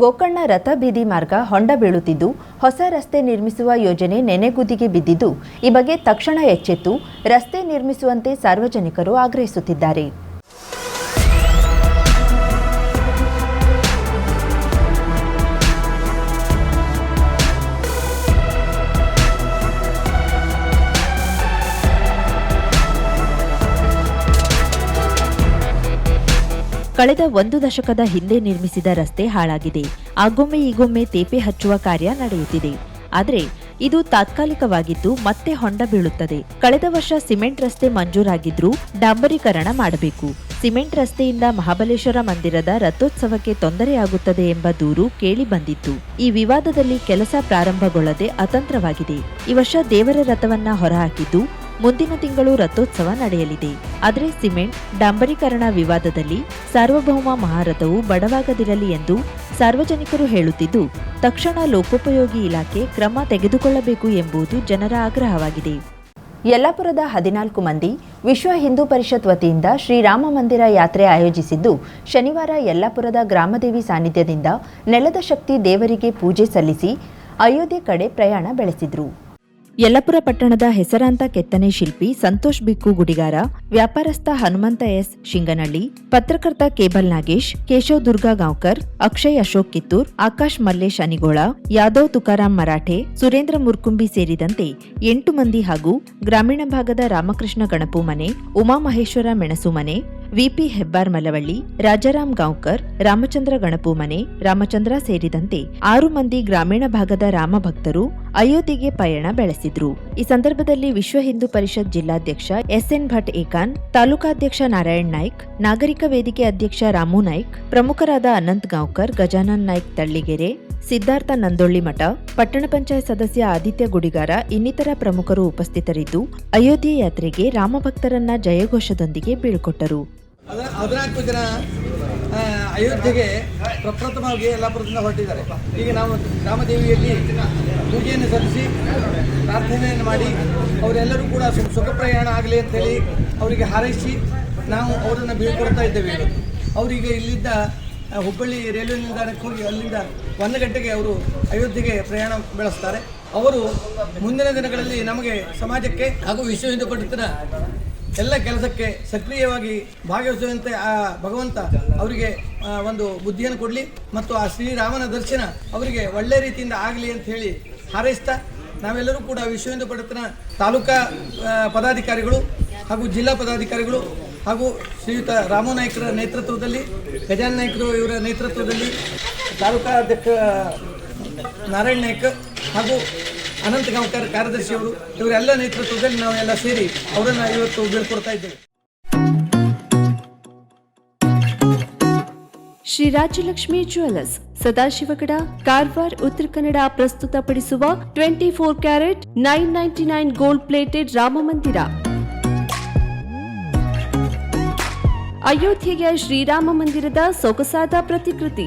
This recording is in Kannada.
ಗೋಕರ್ಣ ರಥ ಬೀದಿ ಮಾರ್ಗ ಹೊಂಡ ಬೀಳುತ್ತಿದ್ದು, ಹೊಸ ರಸ್ತೆ ನಿರ್ಮಿಸುವ ಯೋಜನೆ ನೆನೆಗುದಿಗೆ ಬಿದ್ದಿದ್ದು, ಈ ಬಗ್ಗೆ ತಕ್ಷಣ ಎಚ್ಚೆತ್ತು, ರಸ್ತೆ ನಿರ್ಮಿಸುವಂತೆ ಸಾರ್ವಜನಿಕರು ಆಗ್ರಹಿಸುತ್ತಿದ್ದಾರೆ. ಕಳೆದ ಒಂದು ದಶಕದ ಹಿಂದೆ ನಿರ್ಮಿಸಿದ ರಸ್ತೆ ಹಾಳಾಗಿದೆ. ಆಗೊಮ್ಮೆ ಈಗೊಮ್ಮೆ ತೇಪೆ ಹಚ್ಚುವ ಕಾರ್ಯ ನಡೆಯುತ್ತಿದೆ. ಆದರೆ ಇದು ತಾತ್ಕಾಲಿಕವಾಗಿದ್ದು ಮತ್ತೆ ಹೊಂಡ ಬೀಳುತ್ತದೆ. ಕಳೆದ ವರ್ಷ ಸಿಮೆಂಟ್ ರಸ್ತೆ ಮಂಜೂರಾಗಿದ್ರೂ ಡಾಂಬರೀಕರಣ ಮಾಡಬೇಕು. ಸಿಮೆಂಟ್ ರಸ್ತೆಯಿಂದ ಮಹಾಬಲೇಶ್ವರ ಮಂದಿರದ ರಥೋತ್ಸವಕ್ಕೆ ತೊಂದರೆಯಾಗುತ್ತದೆ ಎಂಬ ದೂರು ಕೇಳಿ ಬಂದಿತ್ತು. ಈ ವಿವಾದದಲ್ಲಿ ಕೆಲಸ ಪ್ರಾರಂಭಗೊಳ್ಳದೆ ಅತಂತ್ರವಾಗಿದೆ. ಈ ವರ್ಷ ದೇವರ ರಥವನ್ನ ಹೊರಹಾಕಿದ್ದು ಮುಂದಿನ ತಿಂಗಳು ರಥೋತ್ಸವ ನಡೆಯಲಿದೆ. ಆದರೆ ಸಿಮೆಂಟ್, ಡಾಂಬರೀಕರಣ ವಿವಾದದಲ್ಲಿ ಸಾರ್ವಭೌಮ ಮಹಾರಥವು ಬಡವಾಗದಿರಲಿ ಎಂದು ಸಾರ್ವಜನಿಕರು ಹೇಳುತ್ತಿದ್ದು, ತಕ್ಷಣ ಲೋಕೋಪಯೋಗಿ ಇಲಾಖೆ ಕ್ರಮ ತೆಗೆದುಕೊಳ್ಳಬೇಕು ಎಂಬುದು ಜನರ ಆಗ್ರಹವಾಗಿದೆ. ಯಲ್ಲಾಪುರದ ಹದಿನಾಲ್ಕು ಮಂದಿ ವಿಶ್ವ ಹಿಂದೂ ಪರಿಷತ್ ವತಿಯಿಂದ ಶ್ರೀರಾಮ ಮಂದಿರ ಯಾತ್ರೆ ಆಯೋಜಿಸಿದ್ದು, ಶನಿವಾರ ಯಲ್ಲಾಪುರದ ಗ್ರಾಮದೇವಿ ಸಾನ್ನಿಧ್ಯದಿಂದ ನೆಲದ ಶಕ್ತಿ ದೇವರಿಗೆ ಪೂಜೆ ಸಲ್ಲಿಸಿ ಅಯೋಧ್ಯೆ ಕಡೆ ಪ್ರಯಾಣ ಬೆಳೆಸಿದ್ರು. ಯಲ್ಲಪುರ ಪಟ್ಟಣದ ಹೆಸರಾಂತ ಕೆತ್ತನೆ ಶಿಲ್ಪಿ ಸಂತೋಷ್ ಬಿಕ್ಕು ಗುಡಿಗಾರ, ವ್ಯಾಪಾರಸ್ಥ ಹನುಮಂತ ಎಸ್ ಶಿಂಗನಳ್ಳಿ, ಪತ್ರಕರ್ತ ಕೇಬಲ್ ನಾಗೇಶ್, ಕೇಶವ್ ದುರ್ಗಾ ಗಾಂವ್ಕರ್, ಅಕ್ಷಯ್ ಅಶೋಕ್ ಕಿತ್ತೂರ್, ಆಕಾಶ್ ಮಲ್ಲೇಶ್ ಅನಿಗೋಳ, ಯಾದವ್ ತುಕಾರಾಂ ಮರಾಠೆ, ಸುರೇಂದ್ರ ಮುರ್ಕುಂಬಿ ಸೇರಿದಂತೆ ಎಂಟು ಮಂದಿ ಹಾಗೂ ಗ್ರಾಮೀಣ ಭಾಗದ ರಾಮಕೃಷ್ಣ ಗಣಪು ಮನೆ ಉಮಾಮಹೇಶ್ವರ ಮೆಣಸು ಮನೆ ವಿಪಿ ಹೆಬ್ಬಾರ್ ಮಲವಳ್ಳಿ ರಾಜಾರಾಮ್ ಗಾಂವ್ಕರ್, ರಾಮಚಂದ್ರ ಗಣಪು ಮನೆ ರಾಮಚಂದ್ರ ಸೇರಿದಂತೆ ಆರು ಮಂದಿ ಗ್ರಾಮೀಣ ಭಾಗದ ರಾಮ ಭಕ್ತರು ಅಯೋಧ್ಯೆಗೆ ಪಯಣ ಬೆಳೆಸಿದ್ರು. ಈ ಸಂದರ್ಭದಲ್ಲಿ ವಿಶ್ವ ಹಿಂದೂ ಪರಿಷತ್ ಜಿಲ್ಲಾಧ್ಯಕ್ಷ ಎಸ್ಎನ್ ಭಟ್ ಏಕಾನ್, ತಾಲೂಕಾಧ್ಯಕ್ಷ ನಾರಾಯಣ್ ನಾಯ್ಕ್, ನಾಗರಿಕ ವೇದಿಕೆ ಅಧ್ಯಕ್ಷ ರಾಮು ನಾಯ್ಕ್, ಪ್ರಮುಖರಾದ ಅನಂತ್ ಗಾಂವ್ಕರ್, ಗಜಾನನ್ ನಾಯ್ಕ್ ತಳ್ಳಿಗೆರೆ, ಸಿದ್ಧಾರ್ಥ ನಂದೊಳ್ಳಿ ಮಠ, ಪಟ್ಟಣ ಪಂಚಾಯತ್ ಸದಸ್ಯ ಆದಿತ್ಯ ಗುಡಿಗಾರ ಇನ್ನಿತರ ಪ್ರಮುಖರು ಉಪಸ್ಥಿತರಿದ್ದು, ಅಯೋಧ್ಯೆ ಯಾತ್ರೆಗೆ ರಾಮಭಕ್ತರನ್ನ ಜಯಘೋಷದೊಂದಿಗೆ ಬೀಳ್ಕೊಟ್ಟರು. ಅದರ ಹದಿನಾಲ್ಕು ಜನ ಅಯೋಧ್ಯೆಗೆ ಪ್ರಪ್ರಥಮವಾಗಿ ಯಲ್ಲಾಪುರದಿಂದ ಹೊರಟಿದ್ದಾರೆ. ಈಗ ನಾವು ರಾಮದೇವಿಯಲ್ಲಿ ಪೂಜೆಯನ್ನು ಸಲ್ಲಿಸಿ ಪ್ರಾರ್ಥನೆಯನ್ನು ಮಾಡಿ ಅವರೆಲ್ಲರೂ ಕೂಡ ಸುಖ ಪ್ರಯಾಣ ಆಗಲಿ ಅಂತೇಳಿ ಅವರಿಗೆ ಹಾರೈಸಿ ನಾವು ಅವರನ್ನು ಬೀಳ್ಕೊಡ್ತಾ ಇದ್ದೇವೆ ಅವರಿಗೆ ಇಲ್ಲಿದ್ದ ಹುಬ್ಬಳ್ಳಿ ರೈಲ್ವೆ ನಿಲ್ದಾಣಕ್ಕೆ ಹೋಗಿ ಅಲ್ಲಿಂದ ಒಂದು ಗಂಟೆಗೆ ಅವರು ಅಯೋಧ್ಯೆಗೆ ಪ್ರಯಾಣ ಬೆಳೆಸ್ತಾರೆ. ಅವರು ಮುಂದಿನ ದಿನಗಳಲ್ಲಿ ನಮಗೆ ಸಮಾಜಕ್ಕೆ ಹಾಗೂ ವಿಶ್ವ ಹಿಂದೂ ಪರಿಷತ್ತಿನ ಎಲ್ಲ ಕೆಲಸಕ್ಕೆ ಸಕ್ರಿಯವಾಗಿ ಭಾಗವಹಿಸುವಂತೆ ಆ ಭಗವಂತ ಅವರಿಗೆ ಒಂದು ಬುದ್ಧಿಯನ್ನು ಕೊಡಲಿ ಮತ್ತು ಆ ಶ್ರೀರಾಮನ ದರ್ಶನ ಅವರಿಗೆ ಒಳ್ಳೆ ರೀತಿಯಿಂದ ಆಗಲಿ ಅಂತ ಹೇಳಿ ಹಾರೈಸ್ತಾ ನಾವೆಲ್ಲರೂ ಕೂಡ ವಿಶ್ವ ಪರಿಷತ್ತಿನ ತಾಲೂಕಾ ಪದಾಧಿಕಾರಿಗಳು ಹಾಗೂ ಜಿಲ್ಲಾ ಪದಾಧಿಕಾರಿಗಳು ಹಾಗೂ ಶ್ರೀಯುತ ರಾಮು ನಾಯ್ಕರ ನೇತೃತ್ವದಲ್ಲಿ, ಗಜಾನ್ ನಾಯ್ಕರು ಇವರ ನೇತೃತ್ವದಲ್ಲಿ ತಾಲೂಕಾ ಅಧ್ಯಕ್ಷ ನಾರಾಯಣ್ ನಾಯ್ಕ ಹಾಗೂ ಅನಂತ ಗಾಂವ್ಕರ್ ಕಾರ್ಯದರ್ಶಿಯವರು ಇವರೆಲ್ಲ ನೇತೃತ್ವದಲ್ಲಿ ನಾವೆಲ್ಲ ಸೇರಿ ಅವರನ್ನು ಇವತ್ತು ಬೀಳ್ಕೊಡ್ತಾ ಇದ್ದೇವೆ. ಶ್ರೀ ರಾಜಲಕ್ಷ್ಮಿ ಜ್ಯುವೆಲರ್ಸ್ ಸದಾಶಿವಗಡ, ಕಾರವಾರ್, ಉತ್ತರ ಕನ್ನಡ ಪ್ರಸ್ತುತಪಡಿಸುವ twenty four carat nine ninety nine gold plated Rama Mandir. ಅಯೋಧ್ಯೆಯ ಶ್ರೀರಾಮ ಮಂದಿರದ ಸೊಗಸಾದ ಪ್ರತಿಕೃತಿ.